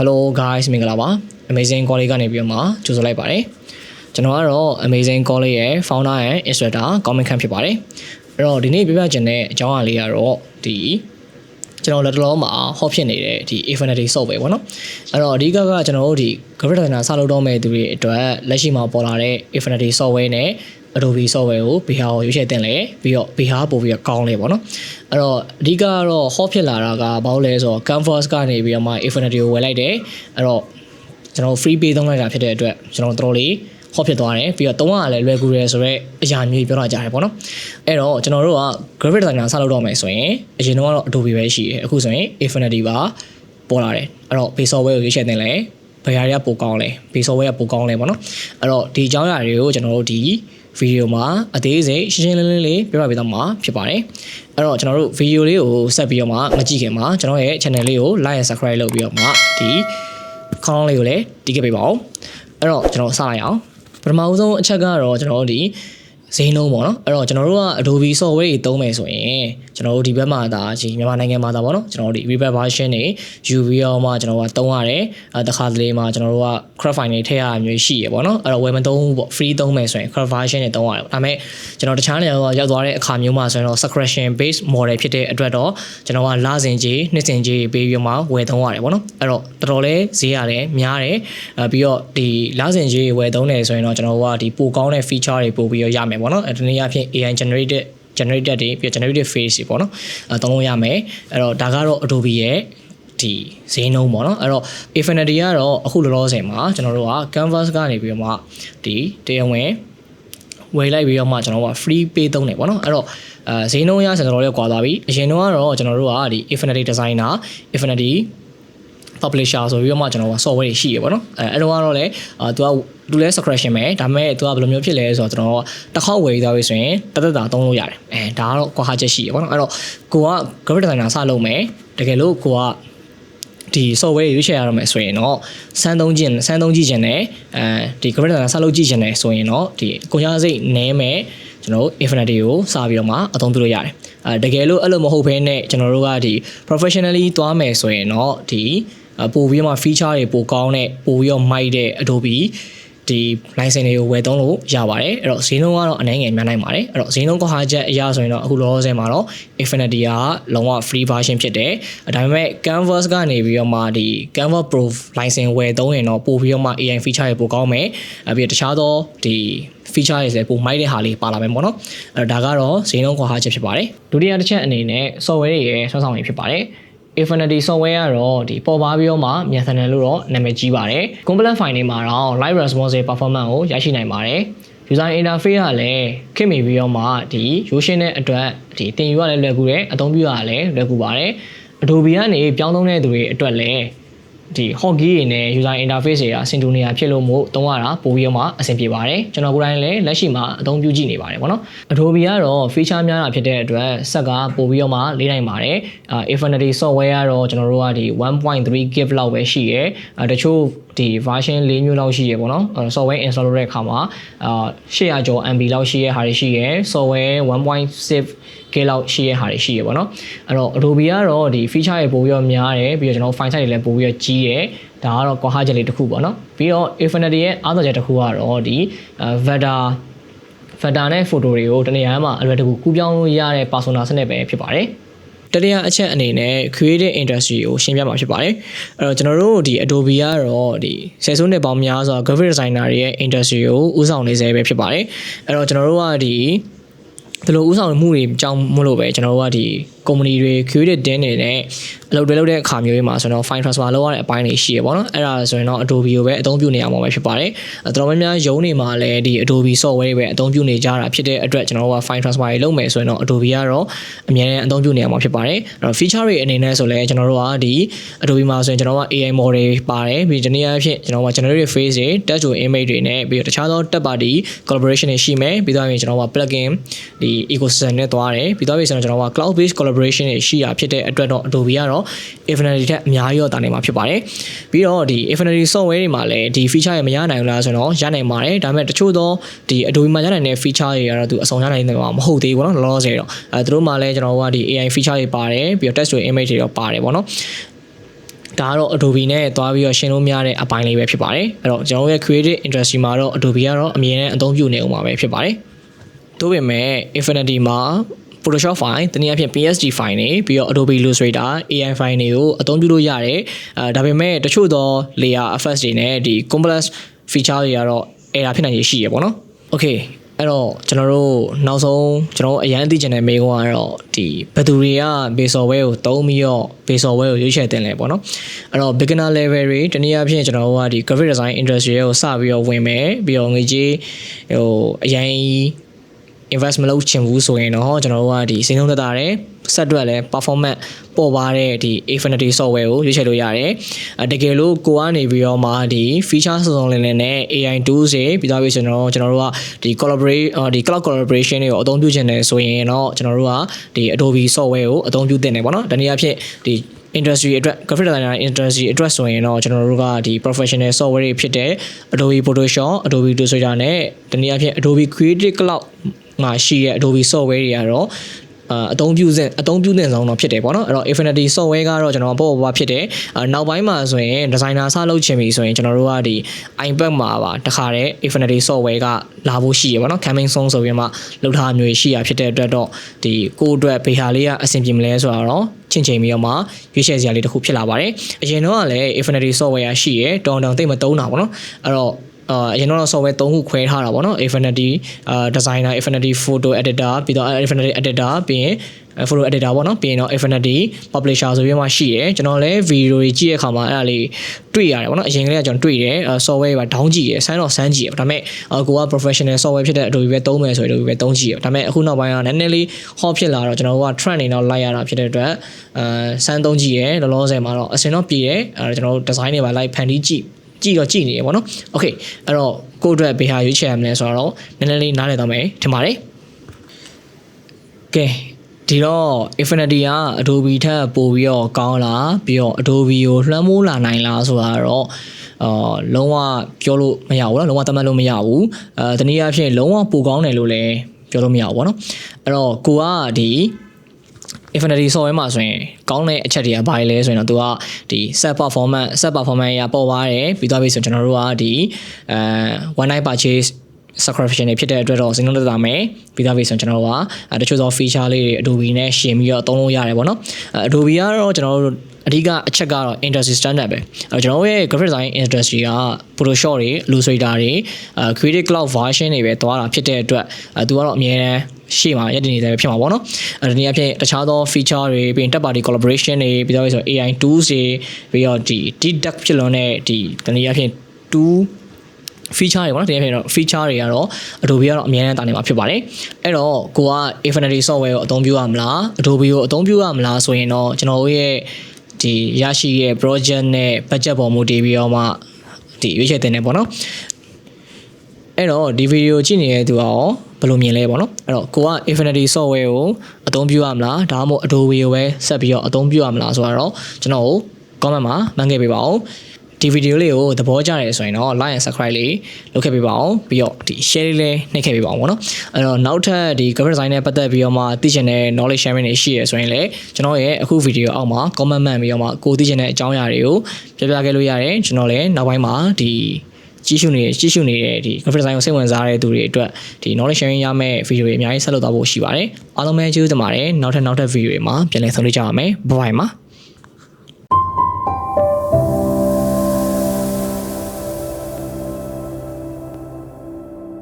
Hello guys မင်္ဂလာပါ Amazing College ကနေပြီးတော့မှကြိုဆိုလိုက်ပါတယ်ကျွန်တော်ကတော့ Amazing College ရဲ့ founder and instructor Comment Khan ဖြစ်ပါတယ်အဲ့တော့ဒီနေ့ပြပြချင်တဲ့အကြောင်းအရာလေးကတော့ဒီကျွန်တော်လက်တလုံးမှာဟောဖြစ်နေတဲ့ဒီ Infinity software ပေါ့နော်အဲ့တော့အဓိကကကျွန်တော်တို့ဒီ graphic designer စလုပ်တော့မဲ့သူတွေအတွက်လက်ရှိမှာပေါ်လာတဲ့ Infinity software နဲ့ Adobe software ကိုဘယ်ဟာကိုရွေးချယ်တင်လဲပြီးတော့ဘယ်ဟာပို့ပြီးတော့ကောင်းလဲပေါ့နော်အဲ့တော့အဓိကကတော့ဟောဖြစ်လာတာကဘာလို့လဲဆိုတော့ Canvas ကနေပြီးတော့မှ Infinity ကိုဝယ်လိုက်တယ်အဲ့တော့ကျွန်တော် free pay သုံးလိုက်တာဖြစ်တဲ့အတွက်ကျွန်တော်တို့တော်လေးဟောဖြစ်သွားတယ်ပြီးတော့သုံးရလည်းလွယ်ကူတယ်ဆိုတော့အရာမျိုးပြောတာကြားတယ်ပေါ့နော်အဲ့တော့ကျွန်တော်တို့က graphic designer စလုပ်တော့မယ်ဆိုရင်အရင်တော့ကတော့ Adobe ပဲရှိတယ်အခုဆိုရင် Infinity ပါပေါ်လာတယ်အဲ့တော့ base software ကိုရွေးချယ်တင်လဲဘယ်ဟာတွေကပိုကောင်းလဲ base software ကပိုကောင်းလဲပေါ့နော်အဲ့တော့ဒီအကြောင်းအရာတွေကိုကျွန်တော်တို့ဒီ ဗီဒီယိုမှာအသေးစိတ်ရှင်းရှင်းလင်းလင်းလေးပြောပြပေးသွားမှာဖြစ်ပါတယ်အဲ့တော့ကျွန်တော်တို့ဗီဒီယိုလေးကိုဆက်ပြီးတော့မှမကြည့်ခင်မှာကျွန်တော်ရဲ့ channel လေးကို like and subscribe လုပ်ပြီးတော့မှဒီခေါင်းလေးကိုလည်းတီးခဲ့ပေးပါဦးအဲ့တော့ကျွန်တော်စလိုက်အောင်ပထမဦးဆုံးအချက်ကတော့ကျွန်တော်တို့ဒီ ဈေးနှုန်းပေါ့နော်အဲ့တော့ကျွန်တော်တို့က Adobe software တွေသုံးမယ်ဆိုရင်ကျွန်တော်တို့ဒီဘက်မှာဒါကြီးမြန်မာနိုင်ငံမှာဒါပေါ့နော်ကျွန်တော်တို့ဒီ Reaper version တွေယူပြီးတော့မှကျွန်တော်တို့ကသုံးရတယ်အဲတခါတလေမှာကျွန်တော်တို့က craft file တွေထည့်ရမျိုးရှိရပေါ့နော်အဲ့တော့ဝယ်မသုံးဘူးပေါ့ free သုံးမယ်ဆိုရင် craft version တွေသုံးရတယ်ဒါပေမဲ့ကျွန်တော်တခြားနေရာကရောက်သွားတဲ့အခါမျိုးမှာဆိုရင်တော့ subscription based model ဖြစ်တဲ့အတွက်တော့ကျွန်တော်ကလစဉ်ကြီးနှစ်စဉ်ကြီးပေးပြီးမှဝယ်သုံးရတယ်ပေါ့နော်အဲ့တော့တော်တော်လေးဈေးရတယ်များတယ်အဲပြီးတော့ဒီလစဉ်ကြီးဝယ်သုံးတယ်ဆိုရင်တော့ကျွန်တော်ကဒီပိုကောင်းတဲ့ feature တွေပို့ပြီးတော့ရမယ်ပေါ့နော်အဲဒီနေ့အဖြစ် AI generated generated တွေပြီး generated face တွေပေါ့နော်အဲသုံးလို့ရမယ်အဲ့တော့ဒါကတော့ Adobe ရဲ့ဒီဈေးနှုန်းပေါ့နော်အဲ့တော့ Infinity ကတော့အခုလောလောဆယ်မှာကျွန်တော်တို့က Canvas ကနေပြီးတော့မှဒီတရားဝင်ဝယ်လိုက်ပြီးတော့မှကျွန်တော်တို့က free pay သုံးတယ်ပေါ့နော်အဲ့တော့အဲဈေးနှုန်းရဆိုတော့လည်းကွာသွားပြီအရင်တော့ကတော့ကျွန်တော်တို့ကဒီ Infinity designer Infinity publisher ဆိုပြီးတော့မှကျွန်တော်က software တွေရှိရပေါ့နော်အဲအဲ့တော့ကတော့လည်းအာသူကသူလဲ subscription ပဲဒါပေမဲ့သူကဘယ်လိုမျိုးဖြစ်လဲဆိုတော့ကျွန်တော်တစ်ခေါက်ဝယ်သွားပြီဆိုရင်တသက်တာသုံးလို့ရတယ်အဲဒါကတော့ကွာဟာချက်ရှိရပေါ့နော်အဲ့တော့ကိုက graphic designer စလုပ်မယ်တကယ်လို့ကိုကဒီ software ရွေးချယ်ရတော့မယ်ဆိုရင်တော့စမ်းသုံးခြင်းစမ်းသုံးကြည့်ခြင်းနဲ့အဲဒီ graphic designer စလုပ်ကြည့်ခြင်းနဲ့ဆိုရင်တော့ဒီကိုရစိတ်နည်းမယ်ကျွန်တော် Infinity ကိုစပြီးတော့မှအသုံးပြုလို့ရတယ်အဲတကယ်လို့အဲ့လိုမဟုတ်ဘဲနဲ့ကျွန်တော်တို့ကဒီ professionally သွားမယ်ဆိုရင်တော့ဒီ ပို့ပြီးတော့မှ feature တွေပိုကောင်းတဲ့ပို့ပြီးတော့မိုက်တဲ့ Adobe ဒီ license တွေကိုဝယ်သုံးလို့ရပါတယ်အဲ့တော့ဈေးနှုန်းကတော့အနည်းငယ်များနိုင်ပါတယ်အဲ့တော့ဈေးနှုန်းကောဟာချက်အရာဆိုရင်တော့အခုလောလောဆယ်မှာတော့ Infinity ကလုံးဝ free version ဖြစ်တယ်ဒါပေမဲ့ Canvas ကနေပြီးတော့မှဒီ Canva Pro license ဝယ်သုံးရင်တော့ပို့ပြီးတော့မှ AI feature တွေပိုကောင်းမယ်အပြီးတခြားသောဒီ feature တွေလည်းပိုမိုက်တဲ့ဟာလေးပါလာမယ်ပေါ့နော်အဲ့တော့ဒါကတော့ဈေးနှုန်းကောဟာချက်ဖြစ်ပါတယ်ဒုတိယတစ်ချက်အနေနဲ့ software တွေရဲ့ဆွမ်းဆောင်ရည်ဖြစ်ပါတယ် Infinity software ကတော့ဒီပေါ်ပါပြီးတော့မှမြန်ဆန်တယ်လို့တော့နာမည်ကြီးပါတယ် component file တွေမှာတော့ live responsive performance ကိုရရှိနိုင်ပါတယ် user interface ကလည်းခင်မီပြီးတော့မှဒီရိုးရှင်းတဲ့အတွက်ဒီတင်ယူရလည်းလွယ်ကူတယ်အသုံးပြုရလည်းလွယ်ကူပါတယ် Adobe ကနေပြောင်းသုံးတဲ့သူတွေအတွက်လည်း ဒီ hockey တွေနဲ့ user interface တွေကစင်တူနေရဖြစ်လို့မို့သုံးရတာပိုပြီးတော့မှအဆင်ပြေပါတယ်ကျွန်တော်ကိုယ်တိုင်လည်းလက်ရှိမှာအသုံးပြုကြည့်နေပါတယ်ပေါ့နော် Adobe ကတော့ feature များတာဖြစ်တဲ့အတွက်ဆက်ကပိုပြီးတော့မှလေးနိုင်ပါတယ်အာ Infinity software ကတော့ကျွန်တော်တို့ကဒီ1.3 GB လောက်ပဲရှိရဲအဲတချို့ဒီ version ၄မျိုးလောက်ရှိရပေါ့နော် software install လုပ်တဲ့အခါမှာအာ800ကျော် MB လောက်ရှိရဟာတွေရှိရ software 1.6 K လောက်ရှိရဟာတွေရှိရပေါ့နော်အဲ့တော့ Adobe ကတော့ဒီ feature တွေပိုပြီးတော့များတယ်ပြီးတော့ကျွန်တော် file size တွေလည်းပိုပြီးတော့ကြီးတယ်ဒါကတော့ကွာဟချက်လေးတစ်ခုပေါ့နော်ပြီးတော့ Infinity ရဲ့အားသာချက်တစ်ခုကတော့ဒီ Vector Vector နဲ့ photo တွေကိုတနေရာမှာအလွယ်တကူကူးပြောင်းလို့ရတဲ့ persona စနစ်ပဲဖြစ်ပါတယ်တတိယအချက်အနေနဲ့ creative industry ကိုရှင်းပြမှာဖြစ်ပါတယ်။အဲ့တော့ကျွန်တော်တို့ဒီ Adobe ကတော့ဒီဆယ်စုနှစ်ပေါင်းများစွာ graphic designer တွေရဲ့ industry ကိုဦးဆောင်နေစေပဲဖြစ်ပါတယ်။အဲ့တော့ကျွန်တော်တို့ကဒီ ဒီလိုဥဆောင်မှုတွေအကြောင်းမလို့ပဲကျွန်တော်တို့ကဒီ company တွေ creative team တွေနဲ့အလုပ်တွေလုပ်တဲ့အခါမျိုးတွေမှာဆိုတော့ file transfer လုပ်ရတဲ့အပိုင်းတွေရှိရပေါ့နော်အဲ့ဒါဆိုရင်တော့ Adobe ကိုပဲအသုံးပြုနေရမှာပဲဖြစ်ပါတယ်အတော်များများရုံးတွေမှာလည်းဒီ Adobe software တွေပဲအသုံးပြုနေကြတာဖြစ်တဲ့အတွက်ကျွန်တော်တို့က file transfer တွေလုပ်မယ်ဆိုရင်တော့ Adobe ကတော့အများနဲ့အသုံးပြုနေရမှာဖြစ်ပါတယ်အဲ့တော့ feature တွေအနေနဲ့ဆိုလည်းကျွန်တော်တို့ကဒီ Adobe မှာဆိုရင်ကျွန်တော်က AI model ပါတယ်ပြီးဒီနေ့အဖြစ်ကျွန်တော်က generative face တွေ text to image တွေနဲ့ပြီးတော့တခြားသော third party collaboration တွေရှိမယ်ပြီးတော့ရင်ကျွန်တော်က plugin ဒီ ecosystem နဲ့သွားတယ်ပြီးတော့ပြီးဆိုတော့ကျွန်တော်က cloud based collaboration တွေရှိတာဖြစ်တဲ့အတွက်တော့ Adobe ကတော့ Infinity ထက်အများကြီးတော့တာနေမှာဖြစ်ပါတယ်ပြီးတော့ဒီ Infinity software တွေမှာလည်းဒီ feature တွေမရနိုင်ဘူးလားဆိုတော့ရနိုင်ပါတယ်ဒါပေမဲ့တချို့သောဒီ Adobe မှာရနိုင်တဲ့ feature တွေကတော့သူအဆုံးရနိုင်တယ်မှာမဟုတ်သေးဘူးเนาะလောလောဆယ်တော့အဲသူတို့မှာလည်းကျွန်တော်တို့ကဒီ AI feature တွေပါတယ်ပြီးတော့ text to image တွေတော့ပါတယ်ပေါ့နော် ဒါကတော့ Adobe နဲ့သွားပြီးတော့ရှင်းလို့မရတဲ့အပိုင်းလေးပဲဖြစ်ပါတယ်အဲ့တော့ကျွန်တော်တို့ရဲ့ creative industry မှာတော့ Adobe ကတော့အမြဲတမ်းအသုံးပြုနေအောင်ပါပဲဖြစ်ပါတယ်သို့ပေမဲ့ Infinity မှာ Photoshop file တနည်းအားဖြင့် PSD file တွေပြီးတော့ Adobe Illustrator AI file တွေကိုအသုံးပြုလို့ရတယ်အဲဒါပေမဲ့တချို့သော layer effects တွေနဲ့ဒီ complex feature တွေကတော့ error ဖြစ်နိုင်ရရှိရပေါ့နော် Okay အဲ့တော့ကျွန်တော်တို့နောက်ဆုံးကျွန်တော်တို့အရန်သိချင်တဲ့မေးခွန်းကတော့ဒီဘယ်သူတွေက base software ကိုသုံးပြီးတော့ base software ကိုရွေးချယ်တင်လဲပေါ့နော်အဲ့တော့ beginner level တွေတနည်းအားဖြင့်ကျွန်တော်တို့ကဒီ graphic design industry ကိုစပြီးတော့ဝင်မယ်ပြီးတော့ငွေကြေးဟိုအရင် invest မလုပ်ချင်ဘူးဆိုရင်တော့ကျွန်တော်တို့ကဒီစိတ်လုံးသက်သာတယ်ဆက်တွက်လဲ performance ပေါ်ပါတဲ့ဒီ Infinity software ကိုရွေးချယ်လို့ရတယ်အဲတကယ်လို့ကိုကနေပြီးတော့မှဒီ feature စုံစုံလင်လင်နဲ့ AI tools တွေပြီးသွားပြီဆိုတော့ကျွန်တော်တို့ကဒီ collaborate ဒီ cloud collaboration တွေကိုအသုံးပြုချင်တယ်ဆိုရင်တော့ကျွန်တော်တို့ကဒီ Adobe software ကိုအသုံးပြုသင့်တယ်ပေါ့နော်ဒီနေ့အဖြစ်ဒီ industry အတွက် graphic designer industry အတွက်ဆိုရင်တော့ကျွန်တော်တို့ကဒီ professional software တွေဖြစ်တဲ့ Adobe Photoshop Adobe Illustrator နဲ့ဒီနေ့အဖြစ် Adobe Creative Cloud မှာရှိတဲ့ Adobe software တွေကတော့အာအသုံးပြုစဉ်အသုံးပြုတဲ့ဆောင်တော့ဖြစ်တယ်ပေါ့နော်အဲ့တော့ Infinity software ကတော့ကျွန်တော်ပေါ့ပေါ့ဖြစ်တယ်အာနောက်ပိုင်းမှာဆိုရင် designer စလုပ်ချင်ပြီဆိုရင်ကျွန်တော်တို့ကဒီ iPad မှာပါတခါတည်း Infinity software ကလာဖို့ရှိရပေါ့နော် coming soon ဆိုပြီးမှလောက်ထားမျိုးရှိရဖြစ်တဲ့အတွက်တော့ဒီကိုယ့်အတွက်ဘေဟာလေးကအဆင်ပြေမလဲဆိုတော့ချင်းချင်းပြီးတော့မှရွေးချယ်စရာလေးတစ်ခုဖြစ်လာပါတယ်အရင်တော့ကလည်း Infinity software ရှိရတောင်းတောင်းသိမ့်မသုံးတာပေါ့နော်အဲ့တော့ အာအရင်တော့ software ၃ခုခွဲထားတာပေါ့နော် Infinity အာ designer Infinity photo editor ပြီးတော့ Infinity editor ပြီးရင် photo editor ပေါ့နော်ပြီးရင်တော့ Infinity publisher ဆိုပြီးမှရှိရယ်ကျွန်တော်လည်း video တွေကြည့်တဲ့အခါမှာအဲ့ဒါလေးတွေ့ရတယ်ပေါ့နော်အရင်ကလေးကကျွန်တော်တွေ့တယ် software တွေပါ down ကြည့်ရယ်ဆိုင်းတော့ဆန်းကြည့်ရယ်ဒါပေမဲ့ကိုက professional software ဖြစ်တဲ့ Adobe ပဲသုံးမယ်ဆိုရင် Adobe ပဲသုံးကြည့်ရယ်ဒါပေမဲ့အခုနောက်ပိုင်းကနည်းနည်းလေး hot ဖြစ်လာတော့ကျွန်တော်တို့က trend နေတော့လိုက်ရတာဖြစ်တဲ့အတွက်အဲဆန်းသုံးကြည့်ရယ်လောလောဆယ်မှာတော့အစင်တော့ပြည်တယ်အဲကျွန်တော်တို့ design တွေပါလိုက်ဖန်တီးကြည့် ကြည့်တော့ကြည့်နေရပေါ့နော်။ Okay အဲ့တော့ကိုယ့်အတွက်ဘယ်ဟာရွေးချယ်ရမလဲဆိုတော့နည်းနည်းလေးနားလည်သွားမယ်ထင်ပါတယ်။ကဲဒီတော့ Infinity က Adobe ထက်ပိုပြီးတော့ကောင်းလားပြီးတော့ Adobe ကိုလွှမ်းမိုးလာနိုင်လားဆိုတာတော့အာလုံးဝပြောလို့မရဘူးနော်လုံးဝသတ်မှတ်လို့မရဘူးအဲတနည်းအားဖြင့်လုံးဝပိုကောင်းတယ်လို့လည်းပြောလို့မရဘူးပေါ့နော်အဲ့တော့ကိုကဒီ Infinity software မှာဆိုရင်ကောင်းတဲ့အချက်တွေကဘာလဲဆိုရင်တော့သူကဒီ set performance set performance ရပေါ်ပါတယ်ပြီးသွားပြီဆိုကျွန်တော်တို့ကဒီအဲ one night purchase subscription တွေဖြစ်တဲ့အတွက်တော့စဉ်းစားတာမယ်ပြီးသားပြီဆိုရင်ကျွန်တော်တို့ကတချို့သော feature လေးတွေ Adobe နဲ့ရှင်ပြီးတော့သုံးလို့ရတယ်ပေါ့နော် Adobe ကတော့ကျွန်တော်တို့အဓိကအချက်ကတော့ industry standard ပဲအဲကျွန်တော်တို့ရဲ့ graphic design industry က Photoshop တွေ Illustrator တွေအဲ Creative Cloud version တွေပဲသွားတာဖြစ်တဲ့အတွက်အဲသူကတော့အများနဲ့ ရှေ့မှာရည်တည်နေတယ်ဖြစ်မှာပေါ့နော်အဲဒီနေ့အဖြစ်တခြားသော feature တွေပြီးရင် third party collaboration တွေပြီးတော့ဆို AI tools တွေပြီးတော့ဒီ deduct ဖြစ်လွန်တဲ့ဒီတနည်းအားဖြင့်2 feature တွေပေါ့နော်တကယ်ဖြစ်တော့ feature တွေကတော့ Adobe ကတော့အများနဲ့တာနေမှာဖြစ်ပါတယ်အဲ့တော့ကိုက Infinity software ကိုအသုံးပြုရမလား Adobe ကိုအသုံးပြုရမလားဆိုရင်တော့ကျွန်တော်တို့ရဲ့ဒီရရှိရဲ့ project နဲ့ budget ပေါ်မူတည်ပြီးတော့မှဒီရွေးချယ်တင်နေပေါ့နော်အဲ့တော့ဒီဗီဒီယိုကြည့်နေတဲ့သူကရော ဘယ်လိုမြင်လဲပေါ့နော်အဲ့တော့ကိုက Infinity software ကိုအသုံးပြုရမလားဒါမှမဟုတ် Adobe ကိုပဲဆက်ပြီးတော့အသုံးပြုရမလားဆိုတော့ကျွန်တော်ကို comment မှာမှန်ခဲ့ပေးပါဦးဒီဗီဒီယိုလေးကိုသဘောကျတယ်ဆိုရင်တော့ like and subscribe လေးလုပ်ခဲ့ပေးပါအောင်ပြီးတော့ဒီ share လေးလည်းနှိပ်ခဲ့ပေးပါအောင်ပေါ့နော်အဲ့တော့နောက်ထပ်ဒီ graphic design နဲ့ပတ်သက်ပြီးတော့မှသိချင်တဲ့ knowledge sharing တွေရှိရဆိုရင်လည်းကျွန်တော်ရဲ့အခုဗီဒီယိုအောက်မှာ comment မှန်ပြီးတော့မှကိုသိချင်တဲ့အကြောင်းအရာတွေကိုပြပြခဲ့လို့ရတယ်ကျွန်တော်လည်းနောက်ပိုင်းမှာဒီ ကြည့်ရှုနေကြည့်ရှုနေတဲ့ဒီ graphic design ကိုစိတ်ဝင်စားတဲ့သူတွေအတွက်ဒီ knowledge sharing ရမယ့်ဗီဒီယိုတွေအများကြီးဆက်လုပ်သွားဖို့ရှိပါတယ်အားလုံးပဲကျေးဇူးတင်ပါတယ်နောက်ထပ်နောက်ထပ်ဗီဒီယိုတွေမှာပြန်လည်ဆုံတွေ့ကြပါမယ်ဘိုင်ဘိုင်ပါ